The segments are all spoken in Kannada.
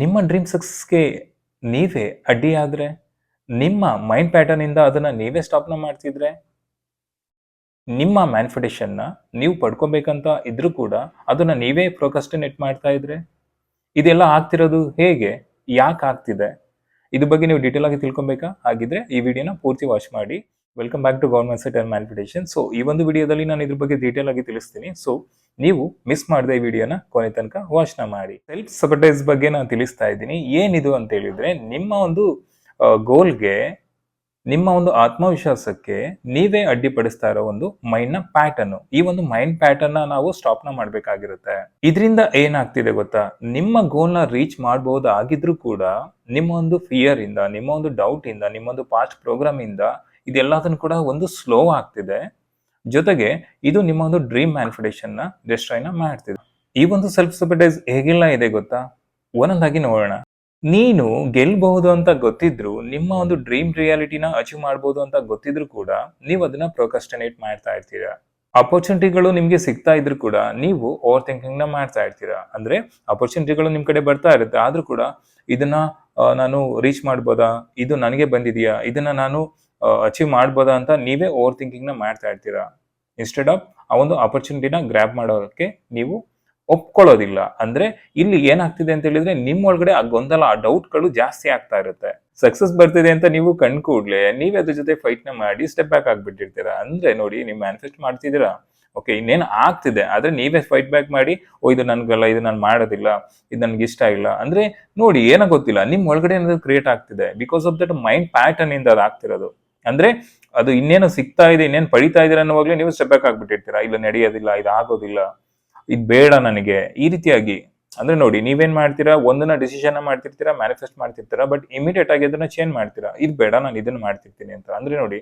ನಿಮ್ಮ ಡ್ರೀಮ್ ಸಕ್ಸಸ್ಗೆ ನೀವೇ ಅಡ್ಡಿಯಾದರೆ ನಿಮ್ಮ ಮೈಂಡ್ ಪ್ಯಾಟರ್ನಿಂದ ಅದನ್ನು ನೀವೇ ಸ್ಟಾಪ್ನ ಮಾಡ್ತಿದ್ರೆ, ನಿಮ್ಮ ಮ್ಯಾನ್ಫಿಟೇಷನ್ನ ನೀವು ಪಡ್ಕೊಬೇಕಂತ ಇದ್ರೂ ಕೂಡ ಅದನ್ನು ನೀವೇ ಪ್ರೊಕಸ್ಟಿನೇಟ್ ಮಾಡ್ತಾ ಇದ್ರೆ, ಇದೆಲ್ಲ ಆಗ್ತಿರೋದು ಹೇಗೆ, ಯಾಕೆ ಆಗ್ತಿದೆ, ಇದ್ರ ಬಗ್ಗೆ ನೀವು ಡೀಟೇಲ್ ಆಗಿ ತಿಳ್ಕೊಬೇಕಾ? ಹಾಗಿದ್ರೆ ಈ ವಿಡಿಯೋನ ಪೂರ್ತಿ ವಾಚ್ ಮಾಡಿ. Welcome back to government set and manifestation so ಈ ಒಂದು ವಿಡಿಯೋದಲ್ಲಿ ನಾನು ಇದ್ರ ಬಗ್ಗೆ ಡೀಟೇಲ್ ಆಗಿ ತಿಳಿಸ್ತೀನಿ. ಸೊ ನೀವು ಮಿಸ್ ಮಾಡದೆ ಈ ವಿಡಿಯೋನ ಕೊನೆ ತನಕ ವಾಚ್ನ ಮಾಡಿ. ಸೆಲ್ಫ್ ಸಪರ್ಟೈಸ್ ಬಗ್ಗೆ ನಾನು ತಿಳಿಸ್ತಾ ಇದ್ದೀನಿ. ಏನಿದು ಅಂತ ಹೇಳಿದ್ರೆ, ನಿಮ್ಮ ಒಂದು ಗೋಲ್ಗೆ ನಿಮ್ಮ ಒಂದು ಆತ್ಮವಿಶ್ವಾಸಕ್ಕೆ ನೀವೇ ಅಡ್ಡಿಪಡಿಸ್ತಾ ಇರೋ ಒಂದು ಮೈಂಡ್ನ ಪ್ಯಾಟರ್ನ್ ಈ ಒಂದು ಮೈಂಡ್ ಪ್ಯಾಟರ್ನ್ ನಾವು ಸ್ಟಾಪ್ನ ಮಾಡ್ಬೇಕಾಗಿರುತ್ತೆ. ಇದರಿಂದ ಏನಾಗ್ತಿದೆ ಗೊತ್ತಾ? ನಿಮ್ಮ ಗೋಲ್ನ ರೀಚ್ ಮಾಡಬಹುದು ಕೂಡ, ನಿಮ್ಮ ಒಂದು ಫಿಯರ್ ಇಂದ, ನಿಮ್ಮ ಒಂದು ಡೌಟ್ ಇಂದ, ನಿಮ್ಮ ಒಂದು ಪಾಸ್ಟ್ ಪ್ರೋಗ್ರಾಮ್ ಇಂದ ಇದೆಲ್ಲದನ್ನು ಕೂಡ ಒಂದು ಸ್ಲೋ ಆಗ್ತಿದೆ. ಜೊತೆಗೆ ಇದು ನಿಮ್ಮ ಒಂದು ಡ್ರೀಮ್ ಮ್ಯಾನಿಫಿಟೇಷನ್ನ ಡಿಸ್ಟ್ರಾಯ್ನ ಮಾಡ್ತಿದೆ. ಈ ಒಂದು ಸೆಲ್ಫ್ ಸಪರ್ಟೈಸ್ ಹೇಗೆಲ್ಲ ಇದೆ ಗೊತ್ತಾ? ಒಂದೊಂದಾಗಿ ನೋಡೋಣ. ನೀನು ಗೆಲ್ಬಹುದು ಅಂತ ಗೊತ್ತಿದ್ರು, ನಿಮ್ಮ ಒಂದು ಡ್ರೀಮ್ ರಿಯಾಲಿಟಿನ ಅಚೀವ್ ಮಾಡಬಹುದು ಅಂತ ಗೊತ್ತಿದ್ರು ಕೂಡ, ನೀವು ಅದನ್ನ ಪ್ರೊಕಸ್ಟಿನೇಟ್ ಮಾಡ್ತಾ ಇರ್ತೀರಾ. ಅಪರ್ಚುನಿಟಿಗಳು ನಿಮ್ಗೆ ಸಿಗ್ತಾ ಇದ್ರು ಕೂಡ, ನೀವು ಓವರ್ ಥಿಂಕಿಂಗ್ನ ಮಾಡ್ತಾ ಇರ್ತೀರಾ. ಅಂದ್ರೆ ಅಪರ್ಚುನಿಟಿಗಳು ನಿಮ್ ಕಡೆ ಬರ್ತಾ ಇರುತ್ತೆ, ಆದ್ರೂ ಕೂಡ ಇದನ್ನ ನಾನು ರೀಚ್ ಮಾಡ್ಬೋದಾ? ಇದು ನನಗೆ ಬಂದಿದೆಯಾ? ಇದನ್ನ ನಾನು ಅಚೀವ್ ಮಾಡ್ಬೋದಾ ಅಂತ ನೀವೇ ಓವರ್ನ ಮಾಡ್ತಾ ಇರ್ತೀರಾ? ಇನ್ಸ್ಟೆಡ್ ಆಫ್ ಆ ಒಂದು ಅಪರ್ಚುನಿಟಿನ ಗ್ರ್ಯಾಬ್ ಮಾಡೋದಕ್ಕೆ ನೀವು ಒಪ್ಕೊಳ್ಳೋದಿಲ್ಲ. ಅಂದ್ರೆ ಇಲ್ಲಿ ಏನಾಗ್ತಿದೆ ಅಂತ ಹೇಳಿದ್ರೆ ನಿಮ್ಮ ಒಳಗಡೆ ಆ ಗೊಂದಲ, ಆ ಡೌಟ್ಗಳು ಜಾಸ್ತಿ ಆಗ್ತಾ ಇರುತ್ತೆ. ಸಕ್ಸಸ್ ಬರ್ತಿದೆ ಅಂತ ನೀವು ಕಣ್ ಕೂಡ್ಲೆ ನೀವೇ ಅದ್ರ ಜೊತೆ ಫೈಟ್ನ ಮಾಡಿ ಸ್ಟೆಪ್ ಬ್ಯಾಕ್ ಆಗ್ಬಿಟ್ಟಿರ್ತೀರಾ? ಅಂದ್ರೆ ನೋಡಿ, ನೀವು ಮ್ಯಾನಿಫೆಸ್ಟ್ ಮಾಡ್ತಿದ್ದೀರಾ? ಓಕೆ ಇನ್ನೇನು ಆಗ್ತಿದೆ, ಆದ್ರೆ ನೀವೇ ಫೈಟ್ ಬ್ಯಾಕ್ ಮಾಡಿ, ಓ, ಇದು ನನ್ಗಲ್ಲ, ಇದು ನಾನು ಮಾಡೋದಿಲ್ಲ, ಇದು ನನ್ಗೆ ಇಷ್ಟ ಇಲ್ಲ. ಅಂದ್ರೆ ನೋಡಿ, ಏನೋ ಗೊತ್ತಿಲ್ಲ, ನಿಮ್ ಒಳಗಡೆ ಏನಾದ್ರು ಕ್ರಿಯೇಟ್ ಆಗ್ತಿದೆ. Because of that mind pattern ಇಂದ ಅದು ಆಗ್ತಿರೋದು ಅಂದ್ರೆ ಅದು ಇನ್ನೇನು ಸಿಗ್ತಾ ಇದೆ, ಇನ್ನೇನು ಪಡಿತಾ ಇದೀರ ಅನ್ನೋವಾಗ್ಲೇ ನೀವು ಸ್ಟೆಪ್ ಬ್ಯಾಕ್ ಆಗ್ಬಿಟ್ಟಿರ್ತೀರಾ. ಇಲ್ಲ ನಡೆಯೋದಿಲ್ಲ, ಇದು ಆಗೋದಿಲ್ಲ, ಇದು ಬೇಡ ನನಗೆ. ಈ ರೀತಿಯಾಗಿ, ಅಂದ್ರೆ ನೋಡಿ, ನೀವೇನ್ ಮಾಡ್ತೀರಾ, ಒಂದನ್ನ ಡಿಸಿಷನ್ ಮಾಡ್ತಿರ್ತೀರಾ ಮ್ಯಾನಿಫೆಸ್ಟ್ ಮಾಡ್ತಿರ್ತೀರಾ ಬಟ್ ಇಮಿಡಿಯೇಟ್ ಆಗಿ ಅದನ್ನ ಚೇಂಜ್ ಮಾಡ್ತೀರಾ. ಇದು ಬೇಡ, ನಾನು ಇದನ್ನ ಮಾಡ್ತಿರ್ತೀನಿ ಅಂತ. ಅಂದ್ರೆ ನೋಡಿ,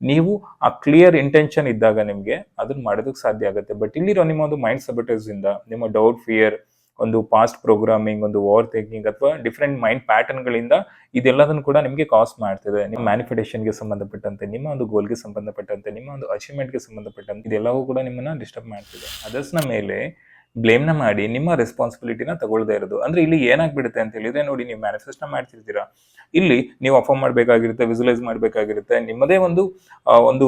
ನೀವು ಆ ಕ್ಲಿಯರ್ ಇಂಟೆನ್ಷನ್ ಇದ್ದಾಗ ನಿಮ್ಗೆ ಅದನ್ನ ಮಾಡೋದಕ್ಕೆ ಸಾಧ್ಯ ಆಗುತ್ತೆ. ಬಟ್ ಇಲ್ಲಿರೋ ನಿಮ್ಮ ಒಂದು ಮೈಂಡ್ ಸಬಟೈಸ್ ಇಂದ, ನಿಮ್ಮ ಡೌಟ್ ಫಿಯರ್ ಒಂದು ಪಾಸ್ಟ್ ಪ್ರೋಗ್ರಾಮಿಂಗ್ ಒಂದು ಓವರ್ ಥಿಂಕಿಂಗ್ ಅಥವಾ ಡಿಫ್ರೆಂಟ್ ಮೈಂಡ್ ಪ್ಯಾಟರ್ನ್ ಗಳಿಂದ ಇದೆಲ್ಲದನ್ನು ಕೂಡ ನಿಮಗೆ ಕಾಸ್ಟ್ ಮಾಡ್ತಿದೆ. ನಿಮ್ಮ ಮ್ಯಾನಿಫಿಟೇಷನ್ಗೆ ಸಂಬಂಧಪಟ್ಟಂತೆ, ನಿಮ್ಮ ಒಂದು ಗೋಲ್ಗೆ ಸಂಬಂಧಪಟ್ಟಂತೆ, ನಿಮ್ಮ ಒಂದು ಅಚೀವ್ಮೆಂಟ್ಗೆ ಸಂಬಂಧಪಟ್ಟಂತೆ, ಇದೆಲ್ಲವೂ ಕೂಡ ನಿಮ್ಮನ್ನ ಡಿಸ್ಟರ್ಬ್ ಮಾಡ್ತಿದೆ. ಅದರ್ಸ್ನ ಮೇಲೆ ಬ್ಲೇಮ್ನ ಮಾಡಿ ನಿಮ್ಮ ರೆಸ್ಪಾನ್ಸಿಬಿಲಿಟಿನ ತಗೊಳ್ದೇ ಇರೋದು. ಅಂದ್ರೆ ಇಲ್ಲಿ ಏನಾಗ್ಬಿಡುತ್ತೆ ಅಂತ ಹೇಳಿದ್ರೆ ನೋಡಿ, ನೀವು ಮ್ಯಾನಿಫೆಸ್ಟ್ನ ಮಾಡ್ತಿರ್ತೀರಾ. ಇಲ್ಲಿ ನೀವು ಅಫರ್ಮ್ ಮಾಡಬೇಕಾಗಿರುತ್ತೆ ವಿಜುಲೈಸ್ ಮಾಡಬೇಕಾಗಿರುತ್ತೆ. ನಿಮ್ಮದೇ ಒಂದು ಒಂದು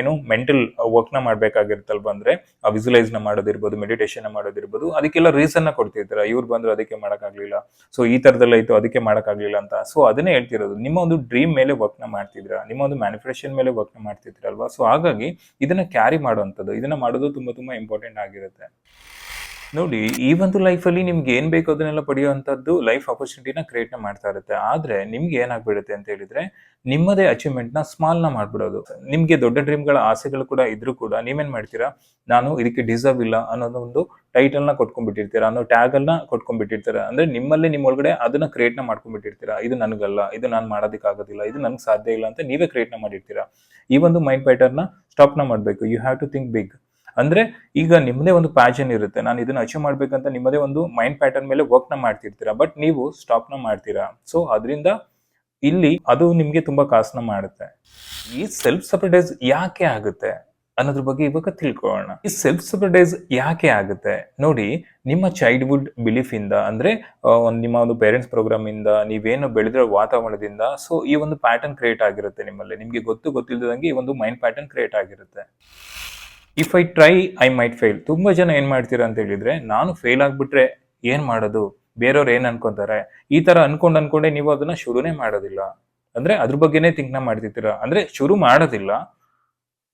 ಏನು ಮೆಂಟಲ್ ವರ್ಕ್ನ ಮಾಡಬೇಕಾಗಿರುತ್ತಲ್ವ ಅಂದ್ರೆ ವಿಜುಲೈಸ್ನ ಮಾಡೋದಿರ್ಬೋದು ಮೆಡಿಟೇಷನ್ ಮಾಡೋದಿರ್ಬೋದು. ಅದಕ್ಕೆಲ್ಲ ರೀಸನ್ನ ಕೊಡ್ತಿರ್ತೀರಾ. ಇವ್ರು ಬಂದ್ರು ಅದಕ್ಕೆ ಮಾಡೋಕ್ಕಾಗಲಿಲ್ಲ. ಸೊ ಈ ಥರದಲ್ಲ ಇತ್ತು, ಅದಕ್ಕೆ ಮಾಡೋಕ್ಕಾಗಲಿಲ್ಲ ಅಂತ. ಸೊ ಅದನ್ನೇ ಹೇಳ್ತಿರೋದು. ನಿಮ್ಮ ಒಂದು ಡ್ರೀಮ್ ಮೇಲೆ ವರ್ಕ್ನ ಮಾಡ್ತಿದ್ದೀರಾ? ನಿಮ್ಮ ಒಂದು ಮ್ಯಾನಿಫೆಸ್ಟೇಷನ್ ಮೇಲೆ ವರ್ಕ್ನ ಮಾಡ್ತಿದ್ದೀರಲ್ವಾ ಸೊ ಹಾಗಾಗಿ ಇದನ್ನ ಕ್ಯಾರಿ ಮಾಡುವಂಥದ್ದು, ಇದನ್ನ ಮಾಡೋದು ತುಂಬಾ ತುಂಬಾ ಇಂಪಾರ್ಟೆಂಟ್ ಆಗಿರುತ್ತೆ. ನೋಡಿ, ಈ ಒಂದು ಲೈಫಲ್ಲಿ ನಿಮ್ಗೆ ಏನ್ ಬೇಕು ಅದನ್ನೆಲ್ಲ ಪಡೆಯುವಂಥದ್ದು ಲೈಫ್ ಆಪರ್ಚುನಿಟಿನ ಕ್ರಿಯೇಟ್ ಮಾಡ್ತಾ ಇರುತ್ತೆ. ಆದ್ರೆ ನಿಮ್ಗೆ ಏನಾಗ್ಬಿಡುತ್ತೆ ಅಂತ ಹೇಳಿದ್ರೆ, ನಿಮ್ಮದೇ ಅಚೀವ್ಮೆಂಟ್ನ ಸ್ಮಾಲ್ನ ಮಾಡ್ಬಿಡೋದು. ನಿಮ್ಗೆ ದೊಡ್ಡ ಡ್ರೀಮ್ಗಳ ಆಸೆಗಳು ಕೂಡ ಇದ್ರೂ ಕೂಡ ನೀವೇನ್ ಮಾಡ್ತೀರಾ? ನಾನು ಇದಕ್ಕೆ ಡಿಸರ್ವ್ ಇಲ್ಲ ಅನ್ನೋದು ಒಂದು ಟೈಟಲ್ನ ಕೊಟ್ಕೊಂಡ್ಬಿಟ್ಟಿರ್ತೀರಾ? ಅನ್ನೋ ಟ್ಯಾಗ್ ಅನ್ನ ಕೊಟ್ಕೊಂಡ್ಬಿಟ್ಟಿರ್ತೀರಾ? ಅಂದ್ರೆ ನಿಮ್ಮಲ್ಲಿ ನಿಮ್ಮೊಳಗಡೆ ಅದನ್ನ ಕ್ರಿಯೇಟ್ನ ಮಾಡ್ಕೊಂಡ್ಬಿಟ್ಟಿರ್ತೀರಾ? ಇದು ನನಗಲ್ಲ, ಇದು ನಾನು ಮಾಡೋದಕ್ಕಾಗೋದಿಲ್ಲ, ಇದು ನನಗೆ ಸಾಧ್ಯ ಇಲ್ಲ ಅಂತ ನೀವೇ ಕ್ರಿಯೇಟ್ನ ಮಾಡಿರ್ತೀರಾ? ಈ ಒಂದು ಮೈಂಡ್ ಪ್ಯಾಟರ್ನ ನ ಸ್ಟಾಪ್ನ ಮಾಡ್ಬೇಕು. You have to think big ಅಂದ್ರೆ ಈಗ ನಿಮ್ಮದೇ ಒಂದು ಪ್ಯಾಷನ್ ಇರುತ್ತೆ. ನಾನು ಇದನ್ನ ಅಚೀವ್ ಮಾಡ್ಬೇಕಂತ ನಿಮ್ಮದೇ ಒಂದು ಮೈಂಡ್ ಪ್ಯಾಟರ್ನ್ ಮೇಲೆ ವರ್ಕ್ನ ಮಾಡ್ತಿರ್ತೀರಾ? ಬಟ್ ನೀವು ಸ್ಟಾಪ್ನ ಮಾಡ್ತೀರಾ? ಸೊ ಅದರಿಂದ ಇಲ್ಲಿ ಅದು ನಿಮ್ಗೆ ತುಂಬಾ ಕಾಸ್ನ ಮಾಡುತ್ತೆ. ಈ ಸೆಲ್ಫ್ ಸಪರ್ಟೈಸ್ ಯಾಕೆ ಆಗುತ್ತೆ? ಅನ್ನೋದ್ರ ಬಗ್ಗೆ ಇವಾಗ ತಿಳ್ಕೊಳ್ಳೋಣ. ಈ ಸೆಲ್ಫ್ ಸಪರ್ಟೈಸ್ ಯಾಕೆ ಆಗುತ್ತೆ? ನೋಡಿ, ನಿಮ್ಮ ಚೈಲ್ಡ್ಹುಡ್ ಬಿಲೀಫ್ ಇಂದ ಅಂದ್ರೆ ಒಂದು ನಿಮ್ಮ ಒಂದು ಪೇರೆಂಟ್ಸ್ ಪ್ರೋಗ್ರಾಮ್ ಇಂದ ನೀವೇನು ಬೆಳೆದಿರೋ ವಾತಾವರಣದಿಂದ ಸೊ ಈ ಒಂದು ಪ್ಯಾಟರ್ನ್ ಕ್ರಿಯೇಟ್ ಆಗಿರುತ್ತೆ ನಿಮ್ಮಲ್ಲಿ. ನಿಮ್ಗೆ ಗೊತ್ತು ಗೊತ್ತಿಲ್ಲದಂಗೆ ಈ ಒಂದು ಮೈಂಡ್ ಪ್ಯಾಟರ್ನ್ ಕ್ರಿಯೇಟ್ ಆಗಿರುತ್ತೆ. If I try I might fail ತುಂಬಾ ಜನ ಏನ್ ಮಾಡ್ತೀರಾ ಅಂತ ಹೇಳಿದ್ರೆ, ನಾನು ಫೇಲ್ ಆಗ್ಬಿಟ್ರೆ ಏನ್ ಮಾಡೋದು? ಬೇರೆಯವ್ರು ಏನ್ ಅನ್ಕೊಂತಾರೆ? ಈ ತರ ಅನ್ಕೊಂಡ್ ಅನ್ಕೊಂಡೆ ನೀವು ಅದನ್ನ ಶುರುನೇ ಮಾಡೋದಿಲ್ಲ. ಅಂದ್ರೆ ಅದ್ರ ಬಗ್ಗೆನೇ ಥಿಂಕ್ನ ಮಾಡ್ತಿರ್ತೀರಾ ಅಂದ್ರೆ ಶುರು ಮಾಡೋದಿಲ್ಲ.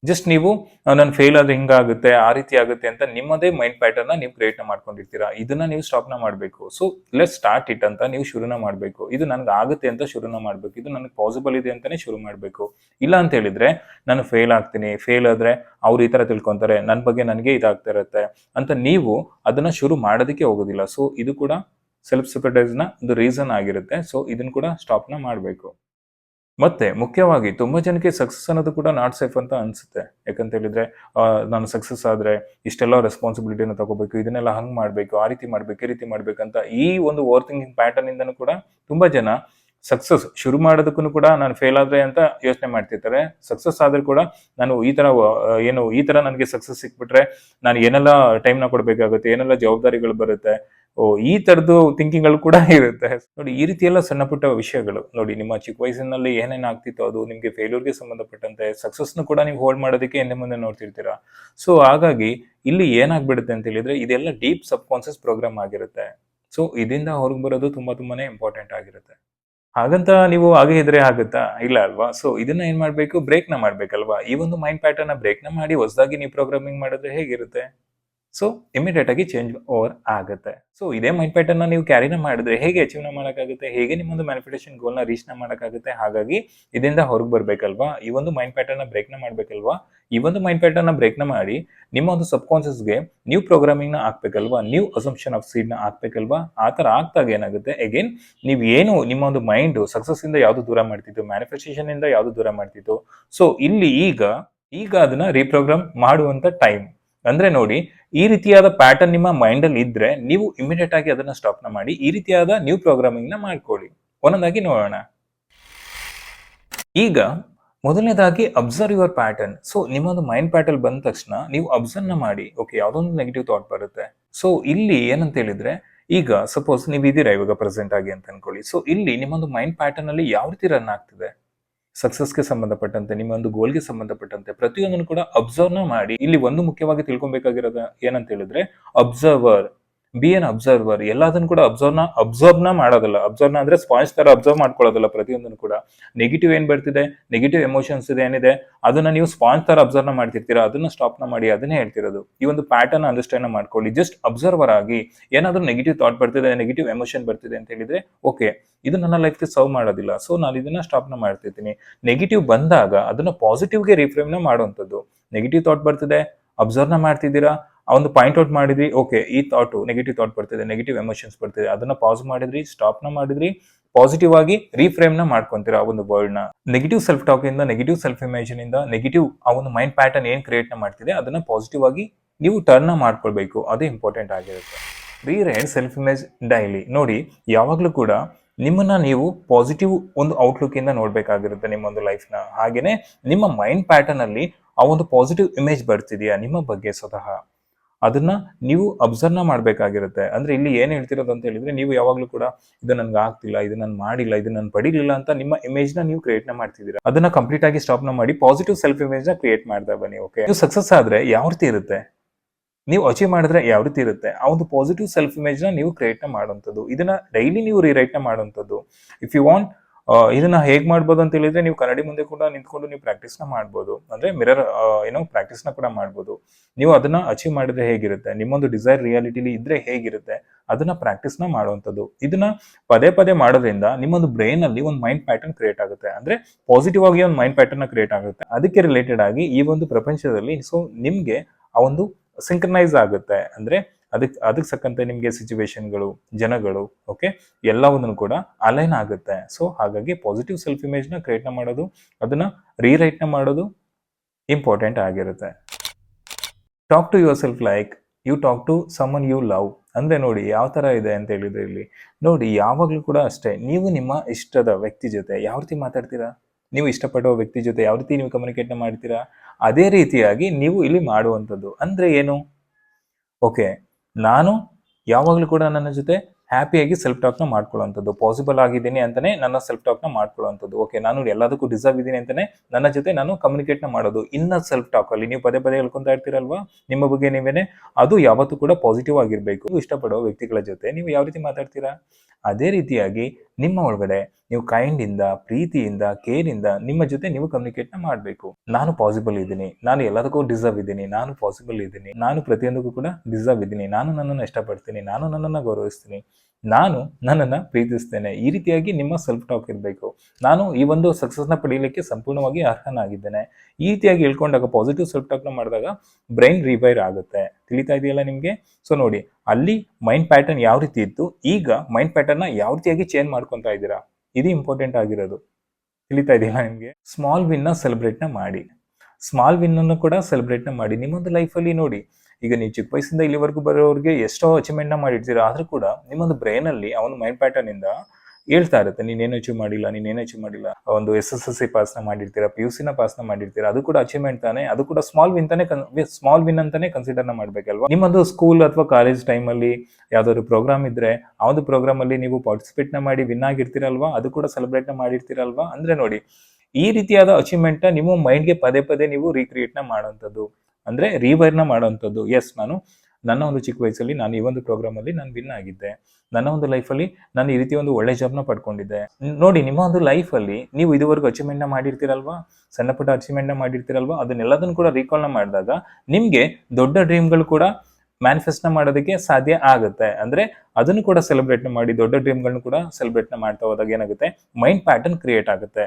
ಜಸ್ಟ್ ನೀವು ನಾನು ಫೇಲ್ ಆದ್ರೆ ಹಿಂಗಾಗುತ್ತೆ, ಆ ರೀತಿ ಆಗುತ್ತೆ ಅಂತ ನಿಮ್ಮದೇ ಮೈಂಡ್ ಪ್ಯಾಟರ್ನ್ ನೀವು ಕ್ರಿಯೇಟ್ ಮಾಡ್ಕೊಂಡಿರ್ತೀರಾ? ಇದನ್ನ ನೀವು ಸ್ಟಾಪ್ನ ಮಾಡಬೇಕು. ಸೊ ಲೆಟ್ ಸ್ಟಾರ್ಟ್ ಇಟ್ ಅಂತ ನೀವು ಶುರುನ ಮಾಡಬೇಕು. ಇದು ನನಗೆ ಆಗುತ್ತೆ ಅಂತ ಶುರುನ ಮಾಡಬೇಕು. ಇದು ನನಗೆ ಪಾಸಿಬಲ್ ಇದೆ ಅಂತಾನೆ ಶುರು ಮಾಡಬೇಕು. ಇಲ್ಲ ಅಂತ ಹೇಳಿದ್ರೆ, ನಾನು ಫೇಲ್ ಆಗ್ತೀನಿ ಫೇಲ್ ಆದ್ರೆ ಅವ್ರು ಈ ತರ ತಿಳ್ಕೊಂತಾರೆ ನನ್ನ ಬಗ್ಗೆ ನನಗೆ ಇದಾಗ್ತಾ ಇರುತ್ತೆ ಅಂತ ನೀವು ಅದನ್ನ ಶುರು ಮಾಡೋದಕ್ಕೆ ಹೋಗೋದಿಲ್ಲ. ಸೊ ಇದು ಕೂಡ ಸೆಲ್ಫ್ ಸಪರ್ಟೈಸ್ನ ಒಂದು ರೀಸನ್ ಆಗಿರುತ್ತೆ. ಸೊ ಇದನ್ನ ಕೂಡ ಸ್ಟಾಪ್ನ ಮಾಡಬೇಕು. ಮತ್ತೆ ಮುಖ್ಯವಾಗಿ ತುಂಬ ಜನಕ್ಕೆ ಸಕ್ಸಸ್ ಅನ್ನೋದು ಕೂಡ ನಾಟ್ ಸೇಫ್ ಅಂತ ಅನ್ಸುತ್ತೆ. ಯಾಕಂತ ಹೇಳಿದ್ರೆ ನಾನು ಸಕ್ಸಸ್ ಆದ್ರೆ ಇಷ್ಟೆಲ್ಲ ರೆಸ್ಪಾನ್ಸಿಬಿಲಿಟಿನ ತಗೋಬೇಕು, ಇದನ್ನೆಲ್ಲ ಹಂಗ್ ಮಾಡಬೇಕು, ಆ ರೀತಿ ಮಾಡ್ಬೇಕು, ಈ ರೀತಿ ಮಾಡ್ಬೇಕಂತ ಈ ಒಂದು ಓವರ್ ಥಿಂಕಿಂಗ್ ಪ್ಯಾಟರ್ನ್ ಇಂದನೂ ಕೂಡ ತುಂಬಾ ಜನ ಸಕ್ಸಸ್ ಶುರು ಮಾಡೋದಕ್ಕೂ ಕೂಡ ನಾನು ಫೇಲ್ ಆದರೆ ಅಂತ ಯೋಚನೆ ಮಾಡ್ತಿರ್ತಾರೆ. ಸಕ್ಸಸ್ ಆದರೂ ಕೂಡ ನಾನು ಈ ತರ ಏನು ಈ ತರ ನನಗೆ ಸಕ್ಸಸ್ ಸಿಕ್ಬಿಟ್ರೆ ನಾನು ಏನೆಲ್ಲ ಟೈಮ್ನ ಕೊಡಬೇಕಾಗುತ್ತೆ, ಏನೆಲ್ಲ ಜವಾಬ್ದಾರಿಗಳು ಬರುತ್ತೆ, ಓ, ಈ ಥರದ್ದು ಥಿಂಕಿಂಗ್ಗಳು ಕೂಡ ಇರುತ್ತೆ. ನೋಡಿ, ಈ ರೀತಿ ಎಲ್ಲ ಸಣ್ಣ ಪುಟ್ಟ ವಿಷಯಗಳು, ನೋಡಿ, ನಿಮ್ಮ ಚಿಕ್ಕ ವಯಸ್ಸಿನಲ್ಲಿ ಏನೇನು ಆಗ್ತಿತ್ತು ಅದು ನಿಮಗೆ ಫೇಲ್ಯೂರ್ಗೆ ಸಂಬಂಧಪಟ್ಟಂತೆ ಸಕ್ಸಸ್ನು ಕೂಡ ನೀವು ಹೋಲ್ಡ್ ಮಾಡೋದಕ್ಕೆ ಹಿಂದೆ ಮುಂದೆ ನೋಡ್ತಿರ್ತೀರಾ. ಸೊ ಹಾಗಾಗಿ ಇಲ್ಲಿ ಏನಾಗ್ಬಿಡುತ್ತೆ ಅಂತ ಹೇಳಿದ್ರೆ ಇದೆಲ್ಲ ಡೀಪ್ ಸಬ್ ಕಾನ್ಸಿಯಸ್ ಪ್ರೋಗ್ರಾಮ್ ಆಗಿರುತ್ತೆ. ಸೊ ಇದರಿಂದ ಹೊರಗೆ ಬರೋದು ತುಂಬಾ ತುಂಬಾನೇ ಇಂಪಾರ್ಟೆಂಟ್ ಆಗಿರುತ್ತೆ. ಹಾಗಂತ ನೀವು ಹಾಗೆ ಇದ್ರೆ ಆಗುತ್ತಾ? ಇಲ್ಲ ಅಲ್ವಾ? ಸೊ ಇದನ್ನ ಏನ್ ಮಾಡ್ಬೇಕು? ಬ್ರೇಕ್ನ ಮಾಡ್ಬೇಕಲ್ವಾ? ಈ ಒಂದು ಮೈಂಡ್ ಪ್ಯಾಟರ್ನ್ ಬ್ರೇಕ್ನ ಮಾಡಿ ಹೊಸದಾಗಿ ನೀವು ಪ್ರೋಗ್ರಾಮಿಂಗ್ ಮಾಡಿದ್ರೆ ಹೇಗಿರುತ್ತೆ? ಸೊ ಇಮಿಡಿಯೇಟ್ ಆಗಿ ಚೇಂಜ್ ಓವರ್ ಆಗುತ್ತೆ. ಸೊ ಇದೇ ಮೈಂಡ್ ಪ್ಯಾಟರ್ನ್ ನೀವು ಕ್ಯಾರಿನ ಮಾಡಿದ್ರೆ ಹೇಗೆ ಅಚೀವ್ನ ಮಾಡೋಕ್ಕಾಗುತ್ತೆ? ಹೇಗೆ ನಿಮ್ಮೊಂದು ಮ್ಯಾನಿಫಿಟೇಷನ್ ಗೋಲ್ನ ರೀಚ್ನ ಮಾಡೋಕ್ಕಾಗುತ್ತೆ? ಹಾಗಾಗಿ ಇದರಿಂದ ಹೊರಗೆ ಬರಬೇಕಲ್ವಾ? ಈ ಒಂದು ಮೈಂಡ್ ಪ್ಯಾಟರ್ನ್ ಬ್ರೇಕ್ನ ಮಾಡಬೇಕಲ್ವಾ? ಈ ಒಂದು ಮೈಂಡ್ ಪ್ಯಾಟರ್ನ್ ಬ್ರೇಕ್ನ ಮಾಡಿ ನಿಮ್ಮ ಒಂದು ಸಬ್ ಕಾನ್ಸಿಯಸ್ಗೆ ನ್ಯೂ ಪ್ರೋಗ್ರಾಮಿಂಗ್ನ ಹಾಕ್ಬೇಕಲ್ವಾ? ನ್ಯೂ ಅಸಂಪ್ಷನ್ ಆಫ್ ಸೀಡ್ನ ಹಾಕ್ಬೇಕಲ್ವಾ? ಆ ತರ ಆಗ್ತಾಗ ಏನಾಗುತ್ತೆ? ಅಗೇನ್ ನೀವು ಏನು ನಿಮ್ಮ ಒಂದು ಮೈಂಡ್ ಸಕ್ಸಸ್ ಇಂದ ಯಾವ್ದು ದೂರ ಮಾಡ್ತಿತ್ತು? ಮ್ಯಾನಿಫೆಸ್ಟೇಷನ್ ಇಂದ ಯಾವ್ದು ದೂರ ಮಾಡ್ತಿತ್ತು? ಸೊ ಇಲ್ಲಿ ಈಗ ಈಗ ಅದನ್ನ ರೀಪ್ರೋಗ್ರಾಮ್ ಮಾಡುವಂತ ಟೈಮ್ ಅಂದ್ರೆ ನೋಡಿ, ಈ ರೀತಿಯಾದ ಪ್ಯಾಟರ್ನ್ ನಿಮ್ಮ ಮೈಂಡ್ ಅಲ್ಲಿ ಇದ್ರೆ ನೀವು ಇಮಿಡಿಯೇಟ್ ಆಗಿ ಅದನ್ನ ಸ್ಟಾಪ್ನ ಮಾಡಿ, ಈ ರೀತಿಯಾದ ನ್ಯೂ ಪ್ರೋಗ್ರಾಮಿಂಗ್ನ ಮಾಡ್ಕೊಳ್ಳಿ. ಒಂದೊಂದಾಗಿ ನೋಡೋಣ. ಈಗ ಮೊದಲನೇದಾಗಿ ಅಬ್ಸರ್ವ್ ಯುವರ್ ಪ್ಯಾಟರ್ನ್ ಸೊ ನಿಮ್ಮೊಂದು ಮೈಂಡ್ ಪ್ಯಾಟರ್ನ್ ಬಂದ ತಕ್ಷಣ ನೀವು ಅಬ್ಸರ್ವ್ನ ಮಾಡಿ. ಓಕೆ ಯಾವ್ದೊಂದು ನೆಗೆಟಿವ್ ಥಾಟ್ ಬರುತ್ತೆ. ಸೊ ಇಲ್ಲಿ ಏನಂತ ಹೇಳಿದ್ರೆ, ಈಗ ಸಪೋಸ್ ನೀವು ಇದ್ದೀರಾ ಇವಾಗ ಪ್ರೆಸೆಂಟ್ ಆಗಿ ಅಂತ ಅನ್ಕೊಳ್ಳಿ. ಸೊ ಇಲ್ಲಿ ನಿಮ್ಮೊಂದು ಮೈಂಡ್ ಪ್ಯಾಟರ್ನ್ ಅಲ್ಲಿ ಯಾವ ರೀತಿ ರನ್ ಆಗ್ತಿದೆ? ಸಕ್ಸಸ್ಗೆ ಸಂಬಂಧಪಟ್ಟಂತೆ, ನಿಮ್ಮ ಒಂದು ಗೋಲ್ಗೆ ಸಂಬಂಧಪಟ್ಟಂತೆ ಪ್ರತಿಯೊಂದನ್ನು ಕೂಡ ಅಬ್ಸರ್ವ್ ಮಾಡಿ. ಇಲ್ಲಿ ಒಂದು ಮುಖ್ಯವಾಗಿ ತಿಳ್ಕೊಬೇಕಾಗಿರೋದು ಏನಂತ ಹೇಳಿದ್ರೆ ಅಬ್ಸರ್ವರ್ ಬಿ ಎನ್ ಅಬ್ಸರ್ವರ್ ಎಲ್ಲದನ್ನು ಕೂಡ ಅಬ್ಸರ್ವ್ನ ನ ಅಬ್ಸರ್ವ್ನ ಮಾಡೋದಲ್ಲ. ಅಬ್ಸರ್ವ್ನ ಅಂದ್ರೆ ಸ್ಪಾಂಜ್ ತರ ಅಬ್ಸರ್ವ್ ಮಾಡ್ಕೊಳ್ಳೋದಲ್ಲ ಪ್ರತಿಯೊಂದನ್ನು ಕೂಡ. ನೆಗೆಟಿವ್ ಏನ್ ಬರ್ತಿದೆ? ನೆಗೆಟಿವ್ ಎಮೋಷನ್ಸ್ ಇದೆ, ಏನಿದೆ? ಅದನ್ನ ನೀವು ಸ್ಪಾಂಜ್ ತರ ಅಬ್ಸರ್ವ್ ಮಾಡ್ತಿರ್ತೀರಾ? ಅದನ್ನ ಸ್ಟಾಪ್ನ ಮಾಡಿ, ಅದನ್ನೇ ಹೇಳ್ತಿರೋದು. ಈ ಒಂದು ಪ್ಯಾಟರ್ನ್ ಅಂಡರ್ಸ್ಟ್ಯಾಂಡ್ ಮಾಡ್ಕೊಳ್ಳಿ. ಜಸ್ಟ್ ಅಬ್ಸರ್ವರ್ ಆಗಿ ಏನಾದ್ರೂ ನೆಗೆಟಿವ್ ಥಾಟ್ ಬರ್ತಿದೆ ನೆಗೆಟಿವ್ ಎಮೋಷನ್ ಬರ್ತಿದೆ ಅಂತ ಹೇಳಿದ್ರೆ ಓಕೆ ಇದು ನನ್ನ ಲೈಫ್ಗೆ ಸರ್ವ್ ಮಾಡೋದಿಲ್ಲ. ಸೊ ನಾನು ಇದನ್ನ ಸ್ಟಾಪ್ನ ಮಾಡ್ತಿರ್ತೀನಿ. ನೆಗೆಟಿವ್ ಬಂದಾಗ ಅದನ್ನ ಪಾಸಿಟಿವ್ಗೆ ರಿಫ್ರೇಮ್ನ ಮಾಡುವಂಥದ್ದು. ನೆಗೆಟಿವ್ ಥಾಟ್ ಬರ್ತಿದೆ ಅಬ್ಸರ್ವ್ನ ಮಾಡ್ತಿದ್ದೀರಾ? ಆ ಒಂದು ಪಾಯಿಂಟ್ ಔಟ್ ಮಾಡಿದ್ರಿ ಓಕೆ ಈ ಥಾಟ್ ನೆಗೆಟಿವ್ ಥಾಟ್ ಬರ್ತಿದೆ ನೆಗೆಟಿವ್ ಎಮೋಷನ್ಸ್ ಬರ್ತಿದೆ, ಅದನ್ನ ಪಾಸ್ ಮಾಡಿದ್ರಿ ಸ್ಟಾಪ್ನ ಮಾಡಿದ್ರಿ ಪಾಸಿಟಿವ್ ಆಗಿ ರೀಫ್ರೇಮ್ನ ಮಾಡ್ಕೊಂತೀರಾ ಆ ಒಂದು ವರ್ಡ್ನ. ನೆಗೆಟಿವ್ ಸೆಲ್ಫ್ ಟಾಕ್ ಇಂದ ನೆಗೆಟಿವ್ ಸೆಲ್ಫ್ ಇಮೇಜಿನ್ ಇಂದ ನೆಗೆಟಿವ್ ಆ ಒಂದು ಮೈಂಡ್ ಪ್ಯಾಟರ್ನ್ ಏನ್ ಕ್ರಿಯೇಟ್ನ ಮಾಡ್ತಿದೆ, ಅದನ್ನ ಪಾಸಿಟಿವ್ ಆಗಿ ನೀವು ಟರ್ನ್ ಮಾಡ್ಕೊಳ್ಬೇಕು, ಅದು ಇಂಪಾರ್ಟೆಂಟ್ ಆಗಿರುತ್ತೆ. ರೀರೈಡ್ ಸೆಲ್ಫ್ ಇಮೇಜ್ ಡೈಲಿ ನೋಡಿ, ಯಾವಾಗಲೂ ಕೂಡ ನಿಮ್ಮನ್ನ ನೀವು ಪಾಸಿಟಿವ್ ಒಂದು ಔಟ್ಲುಕ್ ಇಂದ ನೋಡ್ಬೇಕಾಗಿರುತ್ತೆ ನಿಮ್ಮ ಒಂದು ಲೈಫ್ನ ಹಾಗೇನೆ ನಿಮ್ಮ ಮೈಂಡ್ ಪ್ಯಾಟರ್ನ್ ಅಲ್ಲಿ ಆ ಒಂದು ಪಾಸಿಟಿವ್ ಇಮೇಜ್ ಬರ್ತಿದೆಯಾ ನಿಮ್ಮ ಬಗ್ಗೆ ಸ್ವತಃ. ಅದನ್ನ ನೀವು ಅಬ್ಸರ್ವ್ ಮಾಡ್ಬೇಕಾಗಿರುತ್ತೆ. ಅಂದ್ರೆ ಇಲ್ಲಿ ಏನ್ ಹೇಳ್ತಿರೋದು ಅಂತ ಹೇಳಿದ್ರೆ ನೀವು ಯಾವಾಗ್ಲೂ ಕೂಡ ಇದು ನನ್ಗೆ ಆಗ್ತಿಲ್ಲ, ಇದು ನಾನು ಮಾಡಿಲ್ಲ, ಇದು ನಾನು ಪಡಿಲಿಲ್ಲ ಅಂತ ನಿಮ್ಮ ಇಮೇಜ್ನ ನೀವು ಕ್ರಿಯೇಟ್ನ ಮಾಡ್ತಿದ್ದೀರಾ? ಅದನ್ನ ಕಂಪ್ಲೀಟ್ ಆಗಿ ಸ್ಟಾಪ್ನ ಮಾಡಿ ಪಾಸಿಟಿವ್ ಸೆಲ್ಫ್ ಇಮೇಜ್ನ ಕ್ರಿಯೇಟ್ ಮಾಡ್ತಾ ಬನ್ನಿ ಓಕೆ ನೀವು ಸಕ್ಸಸ್ ಆದ್ರೆ ಯಾವ ರೀತಿ ಇರುತ್ತೆ? ನೀವು ಅಚೀವ್ ಮಾಡಿದ್ರೆ ಯಾವ ರೀತಿ ಇರುತ್ತೆ? ಆ ಒಂದು ಪಾಸಿಟಿವ್ ಸೆಲ್ಫ್ ಇಮೇಜ್ನ ನೀವು ಕ್ರಿಯೇಟ್ನ ಮಾಡುವಂಥದ್ದು. ಇದನ್ನ ಡೈಲಿ ನೀವು ರೀರೈಟ್ನ ಮಾಡುವಂಥದ್ದು. ಇಫ್ ಯು ವಾಂಟ್ ಇದನ್ನ ಹೇಗ್ ಮಾಡ್ಬೋದು ಅಂತ ಹೇಳಿದ್ರೆ ನೀವು ಕನ್ನಡಿ ಮುಂದೆ ಕೂಡ ನಿಂತ್ಕೊಂಡು ನೀವು ಪ್ರಾಕ್ಟೀಸ್ನ ಮಾಡ್ಬೋದು. ಅಂದ್ರೆ ಮಿರರ್ ಏನೋ ಪ್ರಾಕ್ಟೀಸ್ನ ಕೂಡ ಮಾಡ್ಬೋದು. ನೀವು ಅದನ್ನ ಅಚೀವ್ ಮಾಡಿದ್ರೆ ಹೇಗಿರುತ್ತೆ? ನಿಮ್ಮೊಂದು ಡಿಸೈರ್ ರಿಯಾಲಿಟಿಲಿ ಇದ್ರೆ ಹೇಗಿರುತ್ತೆ? ಅದನ್ನ ಪ್ರಾಕ್ಟೀಸ್ನ ಮಾಡುವಂಥದ್ದು. ಇದನ್ನ ಪದೇ ಪದೇ ಮಾಡೋದ್ರಿಂದ ನಿಮ್ಮೊಂದು ಬ್ರೈನ್ ಅಲ್ಲಿ ಒಂದು ಮೈಂಡ್ ಪ್ಯಾಟರ್ನ್ ಕ್ರಿಯೇಟ್ ಆಗುತ್ತೆ. ಅಂದ್ರೆ ಪಾಸಿಟಿವ್ ಆಗಿ ಒಂದು ಮೈಂಡ್ ಪ್ಯಾಟರ್ನ್ ಕ್ರಿಯೇಟ್ ಆಗುತ್ತೆ. ಅದಕ್ಕೆ ರಿಲೇಟೆಡ್ ಆಗಿ ಈ ಒಂದು ಪ್ರಪಂಚದಲ್ಲಿ ಸೊ ನಿಮ್ಗೆ ಆ ಒಂದು ಸಿಂಕ್ರನೈಸ್ ಆಗುತ್ತೆ. ಅಂದ್ರೆ ಅದಕ್ಕೆ ಅದಕ್ಕೆ ಸಕ್ಕಂತೆ ನಿಮಗೆ ಸಿಚುವೇಶನ್ಗಳು ಜನಗಳು ಓಕೆ ಎಲ್ಲವನ್ನು ಕೂಡ ಅಲೈನ್ ಆಗುತ್ತೆ. ಸೊ ಹಾಗಾಗಿ ಪಾಸಿಟಿವ್ ಸೆಲ್ಫ್ ಇಮೇಜ್ನ ಕ್ರಿಯೇಟ್ನ ಮಾಡೋದು, ಅದನ್ನ ರೀರೈಟ್ನ ಮಾಡೋದು ಇಂಪಾರ್ಟೆಂಟ್ ಆಗಿರುತ್ತೆ. Talk to yourself like you talk to someone you love ಅಂದ್ರೆ ನೋಡಿ, ಯಾವ ಥರ ಇದೆ ಅಂತ ಹೇಳಿದ್ರೆ ಇಲ್ಲಿ. ನೋಡಿ, ಯಾವಾಗಲೂ ಕೂಡ ಅಷ್ಟೇ, ನೀವು ನಿಮ್ಮ ಇಷ್ಟದ ವ್ಯಕ್ತಿ ಜೊತೆ ಯಾವ ರೀತಿ ಮಾತಾಡ್ತೀರಾ? ನೀವು ಇಷ್ಟಪಡುವ ವ್ಯಕ್ತಿ ಜೊತೆ ಯಾವ ರೀತಿ ನೀವು ಕಮ್ಯುನಿಕೇಟ್ನ ಮಾಡ್ತೀರಾ? ಅದೇ ರೀತಿಯಾಗಿ ನೀವು ಇಲ್ಲಿ ಮಾಡುವಂಥದ್ದು. ಅಂದ್ರೆ ಏನು? ಓಕೆ ನಾನು ಯಾವಾಗಲೂ ಕೂಡ ನನ್ನ ಜೊತೆ ಹ್ಯಾಪಿಯಾಗಿ ಸೆಲ್ಫ್ ಟಾಕ್ನ ಮಾಡ್ಕೊಳ್ಳುವಂಥದ್ದು. ಪಾಸಿಬಲ್ ಆಗಿದ್ದೀನಿ ಅಂತಲೇ ನನ್ನ ಸೆಲ್ಫ್ ಟಾಕ್ನ ಮಾಡ್ಕೊಳ್ಳುವಂಥದ್ದು. ಓಕೆ ನಾನು ಎಲ್ಲದಕ್ಕೂ ಡಿಸರ್ವ್ ಇದ್ದೀನಿ ಅಂತಲೇ ನನ್ನ ಜೊತೆ ನಾನು ಕಮ್ಯುನಿಕೇಟ್ನ ಮಾಡೋದು. ಇನ್ನ ಸೆಲ್ಫ್ ಟಾಕ್ ಅಲ್ಲಿ ನೀವು ಪದೇ ಪದೇ ಹೇಳ್ಕೊತಾ ಇರ್ತೀರಲ್ವಾ? ನಿಮ್ಮ ಬಗ್ಗೆ ನೀವೇನೆ? ಅದು ಯಾವತ್ತೂ ಕೂಡ ಪಾಸಿಟಿವ್ ಆಗಿರಬೇಕು. ಇಷ್ಟಪಡೋ ವ್ಯಕ್ತಿಗಳ ಜೊತೆ ನೀವು ಯಾವ ರೀತಿ ಮಾತಾಡ್ತೀರಾ? ಅದೇ ರೀತಿಯಾಗಿ ನಿಮ್ಮ ಒಳಗಡೆ ನೀವು ಕೈಂಡ್ ಇಂದ, ಪ್ರೀತಿಯಿಂದ ಕೇರ್ ಇಂದ ನಿಮ್ಮ ಜೊತೆ ನೀವು ಕಮ್ಯುನಿಕೇಟ್ನ ಮಾಡಬೇಕು. ನಾನು ಪಾಸಿಬಲ್ ಇದ್ದೀನಿ. ನಾನು ಎಲ್ಲದಕ್ಕೂ ಡಿಸರ್ವ್ ಇದ್ದೀನಿ. ನಾನು ಪಾಸಿಬಲ್ ಇದ್ದೀನಿ. ನಾನು ಪ್ರತಿಯೊಂದಕ್ಕೂ ಕೂಡ ಡಿಸರ್ವ್ ಇದ್ದೀನಿ. ನಾನು ನನ್ನನ್ನು ಇಷ್ಟಪಡ್ತೀನಿ. ನಾನು ನನ್ನನ್ನು ಗೌರವಿಸ್ತೀನಿ. ನಾನು ನನ್ನನ್ನು ಪ್ರೀತಿಸ್ತೇನೆ. ಈ ರೀತಿಯಾಗಿ ನಿಮ್ಮ ಸೆಲ್ಫ್ ಟಾಕ್ ಇರಬೇಕು. ನಾನು ಈ ಒಂದು ಸಕ್ಸಸ್ನ ಪಡೆಯಲಿಕ್ಕೆ ಸಂಪೂರ್ಣವಾಗಿ ಅರ್ಹನಾಗಿದ್ದೇನೆ. ಈ ರೀತಿಯಾಗಿ ಹೇಳ್ಕೊಂಡಾಗ ಪಾಸಿಟಿವ್ ಸೆಲ್ಫ್ ಟಾಕ್ನ ಮಾಡಿದಾಗ ಬ್ರೈನ್ ರಿವೈರ್ ಆಗುತ್ತೆ. ತಿಳಿತಾ ಇದೆಯಲ್ಲ ನಿಮಗೆ? ಸೊ ನೋಡಿ, ಅಲ್ಲಿ ಮೈಂಡ್ ಪ್ಯಾಟರ್ನ್ ಯಾವ ರೀತಿ ಇತ್ತು? ಈಗ ಮೈಂಡ್ ಪ್ಯಾಟರ್ನ್ ಯಾವ ರೀತಿಯಾಗಿ ಚೇಂಜ್ ಮಾಡ್ಕೊತಾ ಇದ್ದೀರಾ? ಇದು ಇಂಪಾರ್ಟೆಂಟ್ ಆಗಿರೋದು. ತಿಳಿತಾ ಇದೆಯಲ್ಲ ನಿಮಗೆ? ಸ್ಮಾಲ್ ವಿನ್ನ ಸೆಲೆಬ್ರೇಟ್ನ ಮಾಡಿ. ಸ್ಮಾಲ್ ವಿನ್ನನ್ನು ಕೂಡ ಸೆಲೆಬ್ರೇಟ್ನ ಮಾಡಿ. ನಿಮ್ಮೊಂದು ಲೈಫಲ್ಲಿ ನೋಡಿ ಈಗ ನೀವು ಚಿಕ್ಕ ವಯಸ್ಸಿಂದ ಇಲ್ಲಿವರೆಗೂ ಬರೋರಿಗೆ ಎಷ್ಟೋ ಅಚೀವ್ಮೆಂಟ್ನ ಮಾಡಿರ್ತೀರಾ, ಆದ್ರೂ ಕೂಡ ನಿಮ್ಮೊಂದು ಬ್ರೈನಲ್ಲಿ ಅವನ ಮೈಂಡ್ ಪ್ಯಾಟರ್ನ್ ಇಂದ ಹೇಳ್ತಾ ಇರುತ್ತೆ, ನೀನೇನು ಅಚೀವ್ ಮಾಡಿಲ್ಲ, ನೀನೇನು ಅಚೀವ್ ಮಾಡಿಲ್ಲ ಒಂದು ಎಸ್ ಎಸ್ ಎಸ್ ಸಿ ಪಾಸ್ನ ಮಾಡಿರ್ತೀರಾ ಪಿ ಯು ಸಿನ ಪಾಸ್ನ ಮಾಡಿರ್ತೀರಾ, ಅದು ಕೂಡ ಅಚೀವ್ಮೆಂಟ್ ತಾನೆ, ಅದು ಕೂಡ ಸ್ಮಾಲ್ ವಿನ್ ತಾನೆ ಸ್ಮಾಲ್ ವಿನ್ ಅಂತಾನೆ ಕನ್ಸಿಡರ್ನ ಮಾಡ್ಬೇಕಲ್ವಾ? ನಿಮ್ಮದು ಸ್ಕೂಲ್ ಅಥವಾ ಕಾಲೇಜ್ ಟೈಮಲ್ಲಿ ಯಾವ್ದಾದ್ರು ಪ್ರೋಗ್ರಾಮ್ ಇದ್ರೆ, ಆ ಒಂದು ಪ್ರೋಗ್ರಾಮ್ ಅಲ್ಲಿ ನೀವು ಪಾರ್ಟಿಸಿಪೇಟ್ನ ಮಾಡಿ ವಿನ್ ಆಗಿರ್ತೀರಲ್ವಾ? ಅದು ಕೂಡ ಸೆಲೆಬ್ರೇಟ್ನ ಮಾಡಿರ್ತೀರಲ್ವಾ? ಅಂದ್ರೆ ನೋಡಿ, ಈ ರೀತಿಯಾದ ಅಚೀವ್ಮೆಂಟ್ನ ನಿಮ್ಮ ಮೈಂಡ್ಗೆ ಪದೇ ಪದೇ ನೀವು ರೀಕ್ರಿಯೇಟ್ನ ನ ಮಾಡುವಂಥದ್ದು. ಅಂದ್ರೆ ರೀವೈರ್ನ ಮಾಡುವಂಥದ್ದು. ಎಸ್ ನಾನು ನನ್ನ ಒಂದು ಚಿಕ್ಕ ವಯಸ್ಸಲ್ಲಿ ನಾನು ಈ ಒಂದು ಪ್ರೋಗ್ರಾಮ್ ಅಲ್ಲಿ ನಾನು ವಿನ್ ಆಗಿದ್ದೆ. ನನ್ನ ಒಂದು ಲೈಫಲ್ಲಿ ನಾನು ಈ ರೀತಿ ಒಂದು ಒಳ್ಳೆ ಜಾಬ್ನ ಪಡ್ಕೊಂಡಿದ್ದೆ. ನೋಡಿ, ನಿಮ್ಮ ಒಂದು ಲೈಫಲ್ಲಿ ನೀವು ಇದುವರೆಗೂ ಅಚೀವ್ಮೆಂಟ್ನ ಮಾಡಿರ್ತೀರಲ್ವಾ? ಸಣ್ಣ ಪುಟ್ಟ ಅಚೀವ್ಮೆಂಟ್ನ ಮಾಡಿರ್ತೀರಲ್ವಾ? ಅದನ್ನೆಲ್ಲದನ್ನು ಕೂಡ ರೀಕಾಲ್ನ ಮಾಡಿದಾಗ ನಿಮಗೆ ದೊಡ್ಡ ಡ್ರೀಮ್ಗಳು ಕೂಡ ಮ್ಯಾನಿಫೆಸ್ಟ್ನ ಮಾಡೋದಕ್ಕೆ ಸಾಧ್ಯ ಆಗುತ್ತೆ. ಅಂದ್ರೆ ಅದನ್ನು ಕೂಡ ಸೆಲೆಬ್ರೇಟ್ ಮಾಡಿ ದೊಡ್ಡ ಡ್ರೀಮ್ಗಳನ್ನ ಕೂಡ ಸೆಲೆಬ್ರೇಟ್ ಮಾಡ್ತಾ ಹೋದಾಗ ಏನಾಗುತ್ತೆ? ಮೈಂಡ್ ಪ್ಯಾಟರ್ನ್ ಕ್ರಿಯೇಟ್ ಆಗುತ್ತೆ.